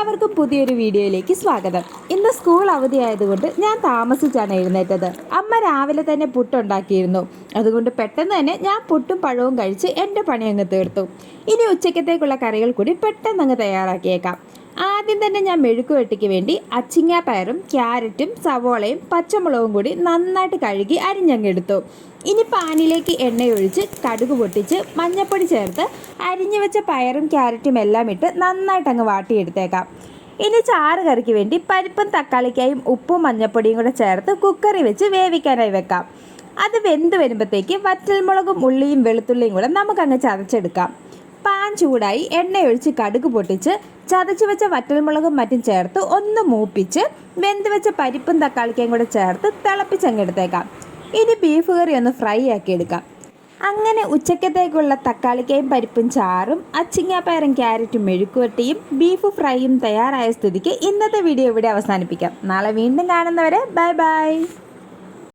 എല്ലാവർക്കും പുതിയൊരു വീഡിയോയിലേക്ക് സ്വാഗതം. ഇന്ന് സ്കൂൾ അവധിയായതുകൊണ്ട് ഞാൻ താമസിച്ചാണ് എഴുന്നേറ്റത്. അമ്മ രാവിലെ തന്നെ പുട്ടുണ്ടാക്കിയിരുന്നു. അതുകൊണ്ട് പെട്ടെന്ന് തന്നെ ഞാൻ പുട്ടും പഴവും കഴിച്ച് എന്റെ പണി അങ്ങ് തീർത്തു. ഇനി ഉച്ചക്കത്തേക്കുള്ള കറികൾ കൂടി പെട്ടെന്ന് അങ്ങ് തയ്യാറാക്കിയേക്കാം. ആദ്യം തന്നെ ഞാൻ മെഴുക്ക് വെട്ടിക്ക് വേണ്ടി അച്ചിങ്ങ പയറും ക്യാരറ്റും സവോളയും പച്ചമുളകും കൂടി നന്നായിട്ട് കഴുകി അരിഞ്ഞങ്ങെടുത്തു. ഇനി പാനിലേക്ക് എണ്ണയൊഴിച്ച് കടുക് പൊട്ടിച്ച് മഞ്ഞപ്പൊടി ചേർത്ത് അരിഞ്ഞു വെച്ച പയറും ക്യാരറ്റും എല്ലാം ഇട്ട് നന്നായിട്ട് അങ്ങ് വാട്ടിയെടുത്തേക്കാം. ഇനി ചാറ് കറിക്ക് വേണ്ടി പരിപ്പും തക്കാളിക്കായും ഉപ്പും മഞ്ഞപ്പൊടിയും കൂടെ ചേർത്ത് കുക്കറിൽ വെച്ച് വേവിക്കാനായി വെക്കാം. അത് വെന്ത് വരുമ്പോഴത്തേക്ക് വറ്റൽമുളകും ഉള്ളിയും വെളുത്തുള്ളിയും കൂടെ നമുക്കങ്ങ് ചതച്ചെടുക്കാം. പാൻ ചൂടായി എണ്ണയൊഴിച്ച് കടുക് പൊട്ടിച്ച് ചതച്ച് വെച്ച വറ്റൽമുളകും മറ്റും ചേർത്ത് ഒന്ന് മൂപ്പിച്ച് വെന്ത് വെച്ച പരിപ്പും തക്കാളിക്കയും കൂടെ ചേർത്ത് തിളപ്പിച്ചങ്ങെടുത്തേക്കാം ഇനി ബീഫ് കറി ഒന്ന് ഫ്രൈ ആക്കി എടുക്കാം. അങ്ങനെ ഉച്ചക്കത്തേക്കുള്ള തക്കാളിക്കയും പരിപ്പും ചാറും അച്ചിങ്ങാപ്പയറും ക്യാരറ്റും മെഴുക്കുവട്ടിയും ബീഫ് ഫ്രൈയും തയ്യാറായ സ്ഥിതിക്ക് ഇന്നത്തെ വീഡിയോ ഇവിടെ അവസാനിപ്പിക്കാം. നാളെ വീണ്ടും കാണുന്നവരെ ബൈ ബൈ